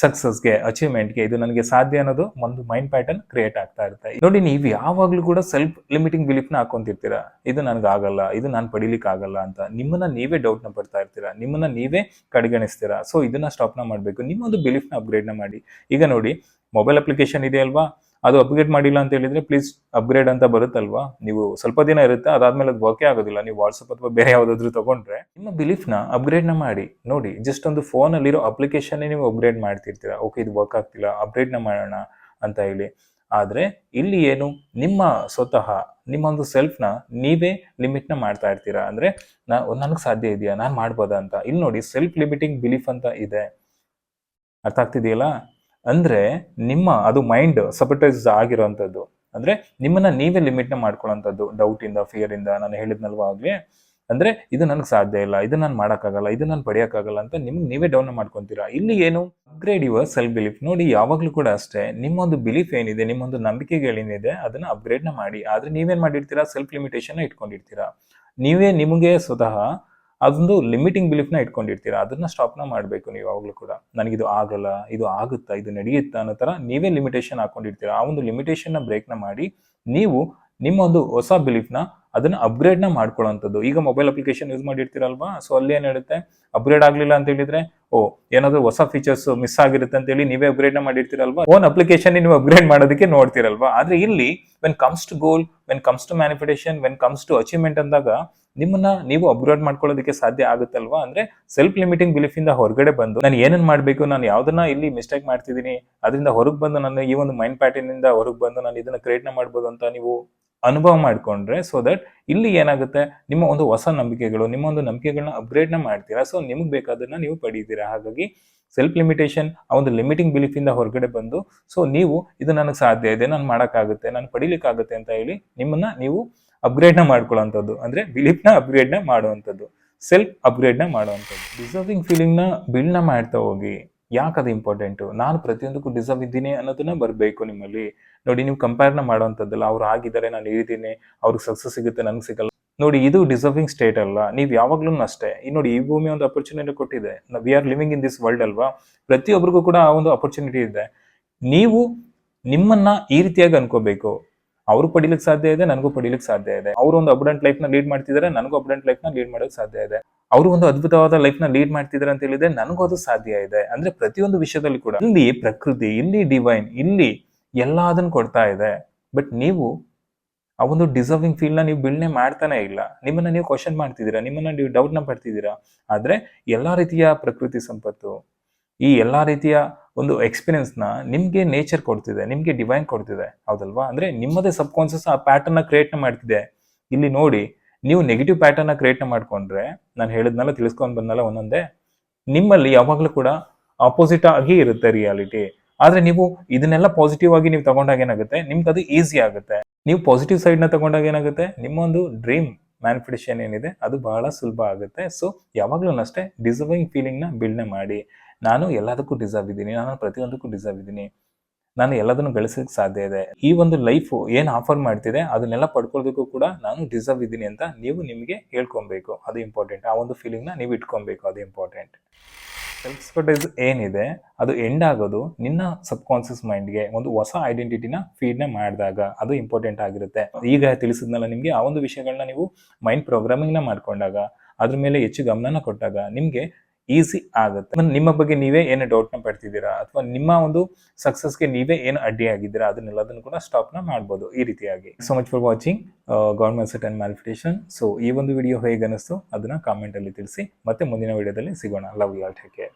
ಸಕ್ಸಸ್ಗೆ ಅಚೀವ್ಮೆಂಟ್ಗೆ ಇದು ನನಗೆ ಸಾಧ್ಯ ಅನ್ನೋದು ಒಂದು ಮೈಂಡ್ ಪ್ಯಾಟರ್ನ್ ಕ್ರಿಯೇಟ್ ಆಗ್ತಾ ಇರುತ್ತೆ. ನೋಡಿ, ನೀವು ಯಾವಾಗಲೂ ಕೂಡ ಸೆಲ್ಫ್ ಲಿಮಿಟಿಂಗ್ ಬಿಲೀಫ್ನ ಹಾಕೊಂತಿರ್ತೀರಾ? ಇದು ನನಗೆ ಆಗಲ್ಲ ಇದು ನಾನು ಪಡಿಲಿಕ್ಕೆ ಆಗಲ್ಲ ಅಂತ. ನಿಮ್ಮನ್ನ ನೀವೇ ಡೌಟ್ನ ಪಡ್ತಾ ಇರ್ತೀರಾ? ನಿಮ್ಮನ್ನ ನೀವೇ ಕಡೆಗಣಿಸ್ತೀರಾ? ಸೊ ಇದನ್ನ ಸ್ಟಾಪ್ನ ಮಾಡಬೇಕು. ನಿಮ್ಮೊಂದು ಬಿಲೀಫ್ನ ಅಪ್ಗ್ರೇಡ್ನ ಮಾಡಿ. ಈಗ ನೋಡಿ ಮೊಬೈಲ್ ಅಪ್ಲಿಕೇಶನ್ ಇದೆ ಅಲ್ವಾ ಅದು ಅಪ್ಗ್ರೇಡ್ ಮಾಡಿಲ್ಲ ಅಂತ ಹೇಳಿದ್ರೆ ಪ್ಲೀಸ್ ಅಪ್ಗ್ರೇಡ್ ಅಂತ ಬರುತ್ತಲ್ವಾ? ನೀವು ಸ್ವಲ್ಪ ದಿನ ಇರುತ್ತೆ, ಅದಾದ್ಮೇಲೆ ಅದು ವರ್ಕೇ ಆಗೋದಿಲ್ಲ. ನೀವು ವಾಟ್ಸಪ್ ಅಥವಾ ಬೇರೆ ಯಾವುದಾದ್ರೂ ತಗೊಂಡ್ರೆ ನಿಮ್ಮ ಬಿಲೀಫ್ನ ಅಪ್ಗ್ರೇಡ್ನ ಮಾಡಿ. ನೋಡಿ ಜಸ್ಟ್ ಒಂದು ಫೋನಲ್ಲಿರೋ ಅಪ್ಲಿಕೇಶನ್ ನೀವು ಅಪ್ಗ್ರೇಡ್ ಮಾಡ್ತಿರ್ತೀರಾ. ಓಕೆ ಇದು ವರ್ಕ್ ಆಗ್ತಿಲ್ಲ ಅಪ್ಗ್ರೇಡ್ನ ಮಾಡೋಣ ಅಂತ ಹೇಳಿ. ಆದರೆ ಇಲ್ಲಿ ಏನು? ನಿಮ್ಮ ಸ್ವತಃ ನಿಮ್ಮ ಒಂದು ಸೆಲ್ಫ್ನ ನೀವೇ ಲಿಮಿಟ್ನ ಮಾಡ್ತಾ ಇರ್ತೀರಾ? ಅಂದ್ರೆ ನಾ, ನನಗೆ ಸಾಧ್ಯ ಇದೆಯಾ? ನಾನು ಮಾಡ್ಬೋದಾ ಅಂತ. ಇಲ್ಲಿ ನೋಡಿ ಸೆಲ್ಫ್ ಲಿಮಿಟಿಂಗ್ ಬಿಲೀಫ್ ಅಂತ ಇದೆ. ಅರ್ಥ ಆಗ್ತಿದೆಯಲ್ಲ? ಅಂದ್ರೆ ನಿಮ್ಮ, ಅದು ಮೈಂಡ್ ಸಪರ್ಟೈಸ್ ಆಗಿರೋವಂಥದ್ದು ಅಂದ್ರೆ ನಿಮ್ಮನ್ನ ನೀವೇ ಲಿಮಿಟ್ನ ಮಾಡ್ಕೊಳ್ಳೋಂಥದ್ದು ಡೌಟ್ ಇಂದ ಫಿಯರ್ ಇಂದ, ನಾನು ಹೇಳಿದ್ನಲ್ವಾ ಆಗಲೇ? ಅಂದ್ರೆ ಇದು ನನಗೆ ಸಾಧ್ಯ ಇಲ್ಲ, ಇದು ನಾನು ಮಾಡೋಕ್ಕಾಗಲ್ಲ, ಇದು ನಾನು ಪಡೆಯೋಕ್ಕಾಗಲ್ಲ ಅಂತ ನಿಮ್ಗೆ ನೀವೇ ಡೌನ್ ಮಾಡ್ಕೊತೀರಾ? ಇಲ್ಲಿ ಏನು? ಅಪ್ಗ್ರೇಡ್ ಯುವರ್ ಸೆಲ್ಫ್ ಬಿಲೀಫ್ ನೋಡಿ, ಯಾವಾಗಲೂ ಕೂಡ ಅಷ್ಟೇ, ನಿಮ್ಮೊಂದು ಬಿಲೀಫ್ ಏನಿದೆ, ನಿಮ್ಮೊಂದು ನಂಬಿಕೆಗಳೇನಿದೆ, ಅದನ್ನ ಅಪ್ಗ್ರೇಡ್ನ ಮಾಡಿ. ಆದ್ರೆ ನೀವೇನು ಮಾಡಿರ್ತೀರಾ? ಸೆಲ್ಫ್ ಲಿಮಿಟೇಷನ್ ಇಟ್ಕೊಂಡಿರ್ತೀರಾ. ನೀವೇ ನಿಮಗೆ ಸ್ವತಃ ಅದೊಂದು ಲಿಮಿಟಿಂಗ್ ಬಿಲೀಫ್ನ ಇಟ್ಕೊಂಡಿರ್ತೀರಾ. ಅದನ್ನ ಸ್ಟಾಪ್ನ ಮಾಡಬೇಕು ನೀವು ಯಾವಾಗಲೂ ಕೂಡ. ನನಗಿದು ಆಗಲ್ಲ, ಇದು ಆಗುತ್ತಾ, ಇದು ನಡೆಯುತ್ತಾ ಅನ್ನೋ ಥರ ನೀವೇ ಲಿಮಿಟೇಷನ್ ಹಾಕೊಂಡಿರ್ತೀರಾ. ಆ ಒಂದು ಲಿಮಿಟೇಷನ್ನ ಬ್ರೇಕ್ನ ಮಾಡಿ ನೀವು ನಿಮ್ಮ ಒಂದು ಹೊಸ ಬಿಲೀಫ್ನ ಅದನ್ನ ಅಪ್ಗ್ರೇಡ್ನ ಮಾಡ್ಕೊಳ್ಳೋಂಥದ್ದು. ಈಗ ಮೊಬೈಲ್ ಅಪ್ಲಿಕೇಶನ್ ಯೂಸ್ ಮಾಡಿರ್ತೀರಲ್ವಾ? ಸೊ ಅಲ್ಲಿ ಏನ್ ಹೇಳುತ್ತೆ? ಅಪ್ಗ್ರೇಡ್ ಆಗಲಿಲ್ಲ ಅಂತ ಹೇಳಿದ್ರೆ, ಓ, ಏನಾದ್ರು ಹೊಸ ಫೀಚರ್ಸ್ ಮಿಸ್ ಆಗಿರುತ್ತೆ ಅಂತ ಹೇಳಿ ನೀವೇ ಅಪ್ಗ್ರೇಡ್ನ ಮಾಡಿರ್ತೀರಲ್ವಾ? ಓನ್ ಅಪ್ಲಿಕೇಶನ್ ನೀವು ಅಪ್ಗ್ರೇಡ್ ಮಾಡೋದಕ್ಕೆ ನೋಡ್ತೀರಲ್ವಾ? ಆದ್ರೆ ಇಲ್ಲಿ when comes to goal when comes to manifestation when comes to achievement ಅಂದಾಗ ನಿಮ್ಮನ್ನ ನೀವು ಅಪ್ಗ್ರೇಡ್ ಮಾಡ್ಕೊಳ್ಳೋದಕ್ಕೆ ಸಾಧ್ಯ ಆಗುತ್ತಲ್ವಾ? ಅಂದ್ರೆ ಸೆಲ್ಫ್ ಲಿಮಿಟಿಂಗ್ ಬಿಲೀಫ್ ಇಂದ ಹೊರಗಡೆ ಬಂದು ನಾನು ಏನನ್ ಮಾಡಬೇಕು, ನಾನು ಯಾವ್ದನ್ನ ಇಲ್ಲಿ ಮಿಸ್ಟೇಕ್ ಮಾಡ್ತಿದ್ದೀನಿ, ಅದರಿಂದ ಹೊರಗೆ ಬಂದು ನಾನು ಈ ಒಂದು ಮೈಂಡ್ ಪ್ಯಾಟರ್ನ್ ಇಂದ ಹೊರಗೆ ಬಂದು ನಾನು ಇದನ್ನ ಕ್ರಿಯೇಟ್ ಮಾಡ್ಬೋದು ಅಂತ ನೀವು ಅನುಭವ ಮಾಡಿಕೊಂಡ್ರೆ ಸೊ ದಟ್ ಇಲ್ಲಿ ಏನಾಗುತ್ತೆ, ನಿಮ್ಮ ಒಂದು ಹೊಸ ನಂಬಿಕೆಗಳು, ನಿಮ್ಮ ಒಂದು ನಂಬಿಕೆಗಳನ್ನ ಅಪ್ಗ್ರೇಡ್ನ ಮಾಡ್ತೀರಾ? ಸೊ ನಿಮ್ಗೆ ಬೇಕಾದನ್ನ ನೀವು ಪಡೀತೀರಾ? ಹಾಗಾಗಿ ಸೆಲ್ಫ್ ಲಿಮಿಟೇಷನ್ ಆ ಒಂದು ಲಿಮಿಟಿಂಗ್ ಬಿಲೀಫ್ ಇಂದ ಹೊರಗಡೆ ಬಂದು ಸೊ ನೀವು ಇದು ನನಗೆ ಸಾಧ್ಯ ಇದೆ, ನಾನು ಮಾಡೋಕ್ಕಾಗುತ್ತೆ, ನಾನು ಪಡಿಲಿಕ್ಕಾಗುತ್ತೆ ಅಂತ ಹೇಳಿ ನಿಮ್ಮನ್ನ ನೀವು ಅಪ್ಗ್ರೇಡ್ನ ಮಾಡ್ಕೊಳ್ಳೋವಂಥದ್ದು. ಅಂದ್ರೆ ಬಿಲೀಫ್ನ ಅಪ್ಗ್ರೇಡ್ನ ಮಾಡುವಂಥದ್ದು. ಸೆಲ್ಫ್ ಅಪ್ಗ್ರೇಡ್ನ ಮಾಡುವಂಥದ್ದು. ಡಿಸರ್ವಿಂಗ್ ಫೀಲಿಂಗ್ನ ಬಿಲ್ಡ್ನ ಮಾಡ್ತಾ ಹೋಗಿ. ಯಾಕೆ ಅದು ಇಂಪಾರ್ಟೆಂಟು ನಾನು ಪ್ರತಿಯೊಂದಕ್ಕೂ ಡಿಸರ್ವ್ ಇದ್ದೀನಿ ಅನ್ನೋದನ್ನ ಬರಬೇಕು ನಿಮ್ಮಲ್ಲಿ. ನೋಡಿ, ನೀವು ಕಂಪೇರ್ನ ಮಾಡುವಂಥದ್ದಲ್ಲ. ಅವ್ರು ಆಗಿದ್ದಾರೆ, ನಾನು ಇದ್ದೀನಿ ಅವ್ರಿಗೆ ಸಕ್ಸಸ್ ಸಿಗುತ್ತೆ ನನಗೆ ಸಿಗಲ್ಲ. ನೋಡಿ, ಇದು ಡಿಸರ್ವಿಂಗ್ ಸ್ಟೇಟ್ ಅಲ್ಲ. ನೀವು ಯಾವಾಗ್ಲೂ ಅಷ್ಟೇ. ಈ ನೋಡಿ, ಈ ಭೂಮಿ ಒಂದು ಅಪರ್ಚುನಿಟಿ ಕೊಟ್ಟಿದೆ. We are living in this world ಅಲ್ವಾ? ಪ್ರತಿಯೊಬ್ಬರಿಗೂ ಕೂಡ ಆ ಒಂದು ಅಪರ್ಚುನಿಟಿ ಇದೆ. ನೀವು ನಿಮ್ಮನ್ನ ಈ ರೀತಿಯಾಗಿ ಅನ್ಕೋಬೇಕು. ಅವ್ರು ಪಡಿಲಿಕ್ಕೆ ಸಾಧ್ಯ ಇದೆ, ನನಗೂ ಪಡಿಲಿಕ್ಕೆ ಸಾಧ್ಯ ಇದೆ. ಅವರು ಒಂದು ಅಬ್ಡೆಂಟ್ ಲೈಫ್ನ ಲೀಡ್ ಮಾಡ್ತಿದ್ದಾರೆ ನನಗೂ ಅಬ್ಡೆಂಟ್ ಲೈಫ್ನ ಲೀಡ್ ಮಾಡೋಕೆ ಸಾಧ್ಯ ಇದೆ. ಅವರು ಒಂದು ಅದ್ಭುತವಾದ ಲೈಫ್ನ ಲೀಡ್ ಮಾಡ್ತಿದ್ದಾರೆ ಅಂತ ಹೇಳಿದ್ರೆ ನನಗೂ ಅದು ಸಾಧ್ಯ ಇದೆ. ಅಂದ್ರೆ ಪ್ರತಿಯೊಂದು ವಿಷಯದಲ್ಲಿ ಕೂಡ ಇಲ್ಲಿ ಪ್ರಕೃತಿ, ಇಲ್ಲಿ ಡಿವೈನ್ ಇಲ್ಲಿ ಎಲ್ಲದನ್ನು ಕೊಡ್ತಾ ಇದೆ. ಬಟ್ ನೀವು ಆ ಒಂದು ಡಿಸರ್ವಿಂಗ್ನ ನೀವು ಬಿಲ್ಡ್ನೆ ಮಾಡ್ತಾನೆ ಇಲ್ಲ. ನಿಮ್ಮನ್ನ ನೀವು ಕ್ವಶನ್ ಮಾಡ್ತಿದ್ದೀರಾ? ನಿಮ್ಮನ್ನ ನೀವು ಡೌಟ್ನ ಪಡ್ತಿದ್ದೀರಾ? ಆದ್ರೆ ಎಲ್ಲಾ ರೀತಿಯ ಪ್ರಕೃತಿ ಸಂಪತ್ತು, ಈ ಎಲ್ಲಾ ರೀತಿಯ ಒಂದು ಎಕ್ಸ್ಪೀರಿಯನ್ಸ್ನ ನಿಮಗೆ ನೇಚರ್ ಕೊಡ್ತಿದೆ, ನಿಮಗೆ ಡಿವೈನ್ ಕೊಡ್ತಿದೆ, ಹೌದಲ್ವಾ? ಅಂದರೆ ನಿಮ್ಮದೇ ಸಬ್ ಕಾನ್ಸಿಯಸ್ ಆ ಪ್ಯಾಟರ್ನ ಕ್ರಿಯೇಟ್ನ ಕ್ರಿಯೇಟ್ ಮಾಡ್ತಿದೆ. ಇಲ್ಲಿ ನೋಡಿ, ನೀವು ನೆಗೆಟಿವ್ ಪ್ಯಾಟರ್ನ ಕ್ರಿಯೇಟ್ನ ಕ್ರಿಯೇಟ್ ಮಾಡ್ಕೊಂಡ್ರೆ, ನಾನು ಹೇಳಿದ್ನಲ್ಲ, ತಿಳಿಸ್ಕೊಂಡು ಬಂದಲ್ಲ ಒಂದೊಂದೇ, ನಿಮ್ಮಲ್ಲಿ ಯಾವಾಗಲೂ ಕೂಡ ಆಪೋಸಿಟ್ ಆಗಿ ಇರುತ್ತೆ ರಿಯಾಲಿಟಿ ಆದರೆ ನೀವು ಇದನ್ನೆಲ್ಲ ಪಾಸಿಟಿವ್ ಆಗಿ ನೀವು ತಗೊಂಡಾಗ ಏನಾಗುತ್ತೆ? ನಿಮ್ಗೆ ಅದು ಈಸಿ ಆಗುತ್ತೆ. ನೀವು ಪಾಸಿಟಿವ್ ಸೈಡ್ನ ತಗೊಂಡಾಗ ಏನಾಗುತ್ತೆ? ನಿಮ್ಮೊಂದು ಡ್ರೀಮ್ ಮ್ಯಾನಿಫಿಟೇಷನ್ ಏನಿದೆ, ಅದು ಬಹಳ ಸುಲಭ ಆಗುತ್ತೆ. ಸೊ ಯಾವಾಗಲೂ ಅಷ್ಟೇ ಡಿಸರ್ವಿಂಗ್ ಫೀಲಿಂಗ್ನ ಬಿಲ್ಡ್ನೆ ಮಾಡಿ. ನಾನು ಎಲ್ಲದಕ್ಕೂ ಡಿಸರ್ವ್ ಇದ್ದೀನಿ, ನಾನು ಪ್ರತಿಯೊಂದಕ್ಕೂ ಡಿಸರ್ವ್ ಇದ್ದೀನಿ. ನಾನು ಎಲ್ಲದನ್ನು ಗಳಿಸೋಕೆ ಸಾಧ್ಯ ಇದೆ. ಈ ಒಂದು ಲೈಫು ಏನು ಆಫರ್ ಮಾಡ್ತಿದೆ, ಅದನ್ನೆಲ್ಲ ಪಡ್ಕೊಳ್ಳೋದಕ್ಕೂ ಕೂಡ ನಾನು ಡಿಸರ್ವ್ ಇದ್ದೀನಿ ಅಂತ ನೀವು ನಿಮಗೆ ಹೇಳ್ಕೊಬೇಕು. ಅದು ಇಂಪಾರ್ಟೆಂಟ್ ಆ ಒಂದು ಫೀಲಿಂಗ್ನ ನೀವು ಇಟ್ಕೊಬೇಕು, ಅದು ಇಂಪಾರ್ಟೆಂಟ್ ಸೆಲ್ಫ್ ಏನಿದೆ, ಅದು ಎಂಡ್ ಆಗೋದು ನಿನ್ನ ಸಬ್ ಕಾನ್ಸಿಯಸ್ ಮೈಂಡ್ಗೆ ಒಂದು ಹೊಸ ಐಡೆಂಟಿಟಿನ ಫೀಡ್ನ ಮಾಡಿದಾಗ ಅದು ಇಂಪಾರ್ಟೆಂಟ್ ಆಗಿರುತ್ತೆ. ಈಗ ತಿಳಿಸಿದ್ನಲ್ಲ ನಿಮಗೆ, ಆ ಒಂದು ವಿಷಯಗಳನ್ನ ನೀವು ಮೈಂಡ್ ಪ್ರೋಗ್ರಾಮಿಂಗ್ನ ಮಾಡ್ಕೊಂಡಾಗ, ಅದ್ರ ಮೇಲೆ ಹೆಚ್ಚು ಗಮನನ ಕೊಟ್ಟಾಗ ನಿಮಗೆ ಈಸಿ ಆಗುತ್ತೆ. ನಿಮ್ಮ ಬಗ್ಗೆ ನೀವೇ ಏನು ಡೌಟ್ನ ಪಡ್ತಿದ್ದೀರಾ? ಅಥವಾ ನಿಮ್ಮ ಒಂದು ಸಕ್ಸಸ್ಗೆ ನೀವೇ ಏನು ಅಡ್ಡಿ ಆಗಿದ್ದೀರಾ ಅದನ್ನೆಲ್ಲದನ್ನು ಕೂಡ ಸ್ಟಾಪ್ನ ಮಾಡ್ಬೋದು ಈ ರೀತಿಯಾಗಿ. So much for watching government set and manifestation so ಈ ಒಂದು ವಿಡಿಯೋ ಹೇಗೆ ಅನಿಸ್ತು ಅದನ್ನ ಕಾಮೆಂಟ್ ಅಲ್ಲಿ ತಿಳಿಸಿ. ಮತ್ತೆ ಮುಂದಿನ ವಿಡಿಯೋದಲ್ಲಿ ಸಿಗೋಣ. Love you all take care